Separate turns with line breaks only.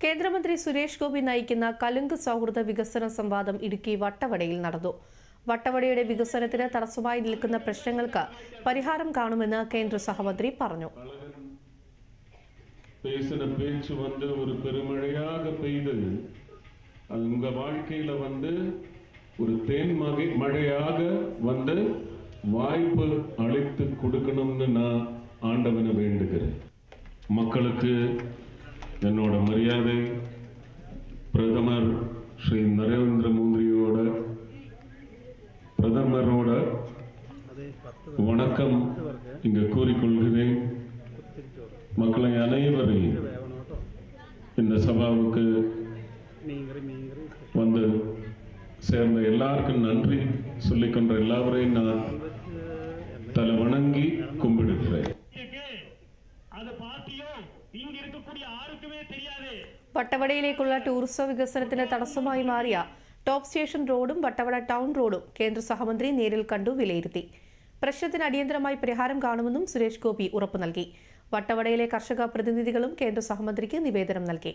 കേന്ദ്രമന്ത്രി സുരേഷ് ഗോപി നയിക്കുന്ന കലുങ്ക് സൗഹൃദ വികസന സംവാദം ഇടുക്കി വട്ടവടയിൽ നടന്നു വട്ടവടയുടെ വികസനത്തിന് തടസ്സമായി നിൽക്കുന്ന പ്രശ്നങ്ങൾക്ക് പരിഹാരം കാണുമെന്ന് കേന്ദ്ര സഹമന്ത്രി പറഞ്ഞു
பேசின பேச்சு வந்து ஒரு பெருமழையாக பெய்து அது உங்க வாழ்க்கையில வந்து ஒரு தேன் மகை மழையாக வந்து வாய்ப்பு அளித்து கொடுக்கணும்னு நான் ஆண்டவனை வேண்டுகிறேன் மக்களுக்கு என்னோட மரியாதை பிரதமர் ஸ்ரீ நரேந்திர மோடியோட பிரதமரோட வணக்கம் இங்க கூறிக்கொள்கிறேன். மக்களை அனைவரையும் இந்த சபாவுக்கு வந்து சேர்ந்த எல்லாருக்கும் நன்றி சொல்லிக்கொண்ட எல்லாவரையும் நான் தலை வணங்கி கும்பிடுகிறேன்
വട്ടവടയിലേക്കുള്ള ടൂറിസം വികസനത്തിന് തടസ്സമായി മാറിയ ടോപ്പ് സ്റ്റേഷൻ റോഡും വട്ടവട ടൗൺ റോഡും കേന്ദ്ര സഹമന്ത്രി നേരിൽ കണ്ടു വിലയിരുത്തി. പ്രശ്നത്തിന് അടിയന്തരമായി പരിഹാരം കാണുമെന്നും സുരേഷ് ഗോപി ഉറപ്പു നൽകി. വട്ടവടയിലെ കർഷക പ്രതിനിധികളും കേന്ദ്ര സഹമന്ത്രിക്ക് നിവേദനം നൽകി.